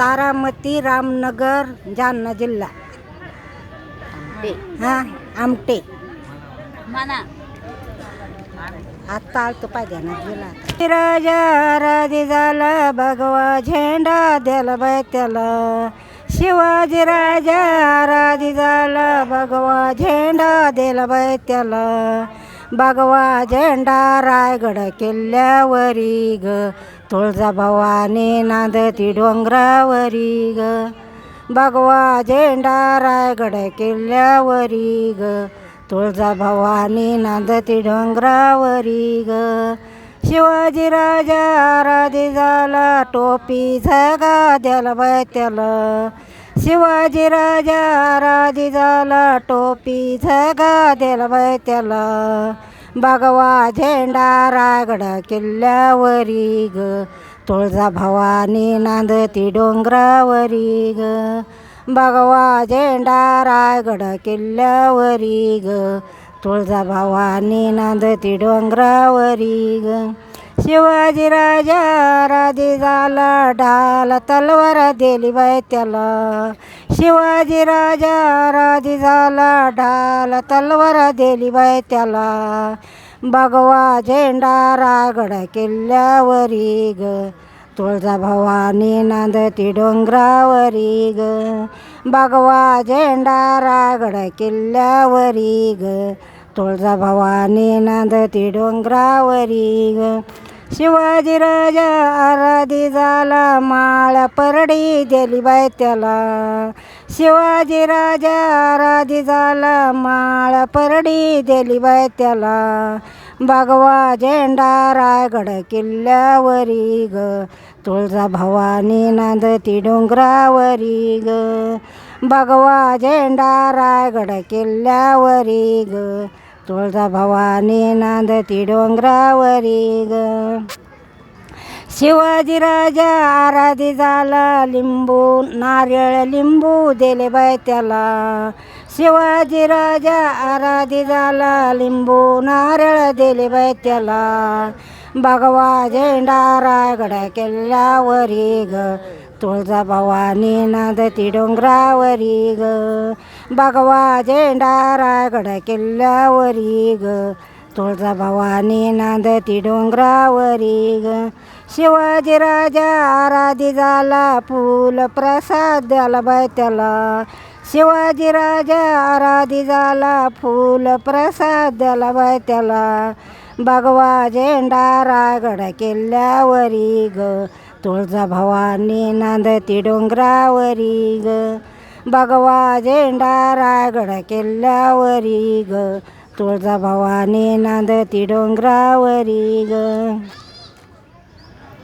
तारामती रामनगर जालना जिल्हा. हा आमटे. आता आलतो पाहिजे ना गेला राजा राधी झाला भगवा झेंडा द्याला बाय त्याला. शिवाजी राजा राधी झाला भगवा झेंडा दिला बाय त्याला. भगवा झेंडा रायगड किल्ल्यावरी ग. तुळजा भवानी नांदती डोंगरावरी ग. भगवा झेंडा रायगड किल्ल्यावरी ग. तुळजा भवानी नांदती डोंगरावरी ग. शिवाजी राजा आराधी झाला टोपी झगा द्याला बाय त्याला शिवाजी राजा राजी झाला टोपी झगा द्याला बाय त्याला भगवा झेंडा रायगड किल्ल्यावरी ग. तुळजा भवानी नांदती डोंगरावरी ग. भगवा झेंडा रायगड किल्ल्यावरी ग. तुळजा भवानी नांदती डोंगरावरी ग. शिवाजी राजा राधी झाला ढाल तलवार दिली बाय त्याला. शिवाजी राजा राधी झाला ढाल तलवार दिली बाय त्याला. भगवा झेंडा रायगड किल्ल्यावरी ग तुळजा भवानी नांदती डोंगरावरी ग. भगवा झेंडा रायगड किल्ल्यावरी ग तुळजा भवानी नांदती डोंगरावरी ग. शिवाजी राजा आराधी झाला माळ परडी दिली बाय त्याला. शिवाजी राजा आराधी झाला माळ परडी दिली बाय त्याला. भगवा झेंडा रायगड किल्ल्यावरी ग तुळजा भवानी नांदती डोंगरावरी ग. भगवा झेंडा रायगड किल्ल्यावरी ग तुळजा भवानी नांदती डोंगरावरी ग. शिवाजी राजा आराधी झाला लिंबू नारळ लिंबू दिले बाय त्याला. शिवाजी राजा आराधी झाला लिंबू नारळ दिले बाय त्याला. भगवा झेंडा रायगड किल्ल्यावरी ग. तुळजा भवानी नांदती डोंगरावरी ग. भगवा झेंडा रायगड किल्ल्यावरी ग. तुळजा भवानी नांदती डोंगरावरी ग. शिवाजी राजा आराधी झाला फूल प्रसाद द्याला बाय त्याला. शिवाजी राजा आराधी झाला फूल प्रसाद द्याला बाय त्याला. भगवा झेंडा रायगड किल्ल्यावरी ग. तुळजा भवानी नांदती डोंगरावरी ग. भगवा झेंडा रायगड किल्ल्यावरी ग. तुळजा भवानी नांदती डोंगरावरी ग.